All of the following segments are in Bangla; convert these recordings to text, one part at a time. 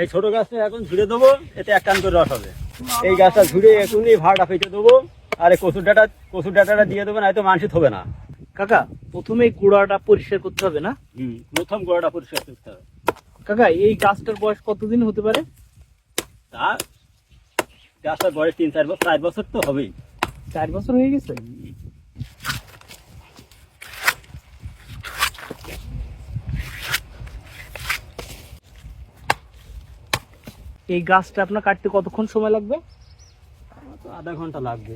এই ছোট গাছটা এখন ঝুড়ে দেবো এতে এক টান করে রস হবে। এই গাছটা ঝুড়ে এখনই ভাড়া পেতে দেবো আর এই কচুর ডাটা কচুর ডাটাটা দিয়ে দেবো না হয়তো মানসিক হবে না। কাকা প্রথমে কুড়াটা পরিষ্কার করতে হবে না? হুম প্রথম গোড়াটা পরিষ্কার করতে হবে। কাকা এই গাছটার বয়স কতদিন হতে পারে? তা গাছটার বয়স তিন চার বছর চার বছর তো হবেই। চার বছর হয়ে গেছে? এই গাছটা আপনার কাটতে কতক্ষণ সময় লাগবে? তো আধা ঘণ্টা লাগবে।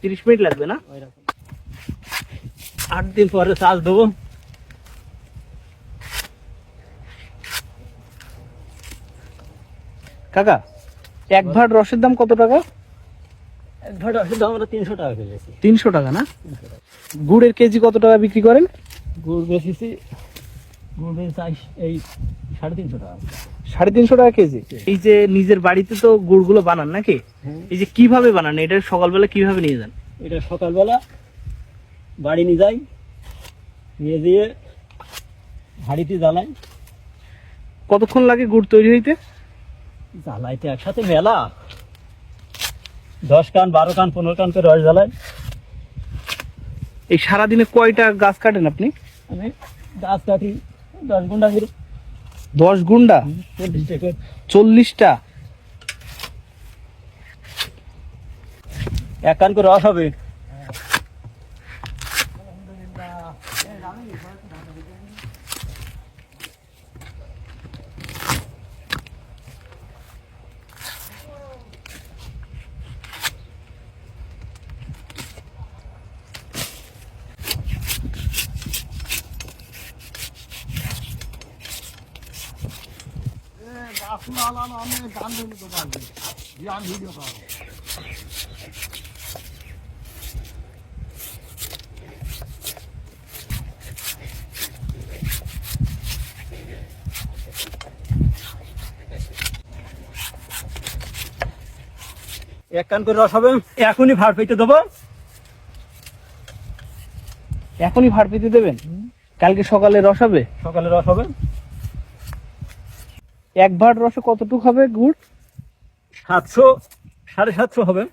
তিরিশ মিনিট লাগবে না? আট দিন পরে চাষ দেবো। কাকা এক ভাট রসের দাম কত টাকা? এক ভাট রসের দাম আমরা তিনশো টাকা পেয়েছি তিনশো টাকা না? গুড়ের কেজি কত টাকা বিক্রি করেন? গুড় বেশিছি এই সাড়ে তিনশো টাকা। সাড়ে তিনশো টাকা কেজি? এই যে নিজের বাড়িতে তো গুড়গুলো বানান নাকি? এই যে কীভাবে বানান? এটা সকালবেলা কীভাবে নিয়ে যান? এটা সকালবেলা বাড়ি নিয়ে যাই নিয়ে দিয়ে হাঁড়িতে জ্বালাই। কতক্ষণ লাগে গুড় তৈরি হইতে? জ্বালাইতে একসাথে মেলা। দশ কান বারো কান পনেরো কান করে রস জ্বালাই। এই সারাদিনে কয়টা গাছ কাটেন আপনি? আমি গাছ কাটি দশ গুন্ডা করে দশ গুন্ডা? চল্লিশটা? এক কান করে রস হবে। এক কান করে রস হবে? এখনই ভাড় পেতে দেবো। এখনই ভাড় পেতে দেবেন? কালকে সকালে রস হবে? সকালে রস হবে? এক ভাট রসে কতটুক হবে গুড়? সাতশো সাড়ে সাতশো হবে।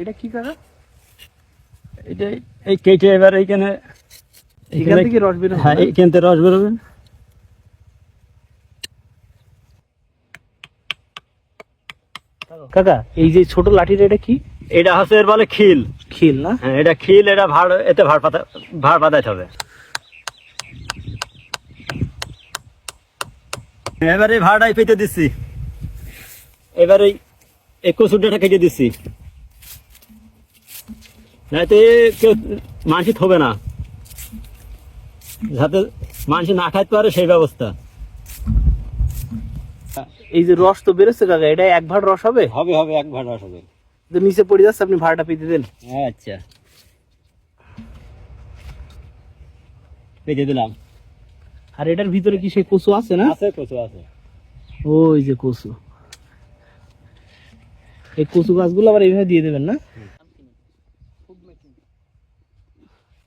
এটা কি কাকা? এটা এই কেটে এবার এইখানে এখান থেকে রস বের হ্যাঁ এইখান থেকে রস বেরোবে কাকা এই যে ছোট লাঠিটা এটা কি? এটা হচ্ছে এর বলে খিল। খিল না? হ্যাঁ এটা খিল এটা ভাড় এতে ভাড় পাতা ভাড় পাতাইতে হবে। এবারে ভাড়াই পেতে দিচ্ছি। এবারে এই কচুরটা কেটে দিচ্ছি। নাইতে কেউ মানসিক হবে না। যাতে মানুষ না খাইতে পারে সেই ব্যবস্থা। এই যে রস তো বেরোচ্ছে কাকা এটা এক ভাট রস হবে? হবে হবে এক ভাড় রস হবে। তো নিচে পড়ে যাচ্ছে আপনি ভাড়াটা পেতে দেন আচ্ছা। পেতে দিলাম। আর এটার ভিতরে কি সেই কচু আছে না? আছে কচু আছে। ওই যে কচু। এই কচু গাছগুলো আবার এইভাবে দিয়ে দেবেন না?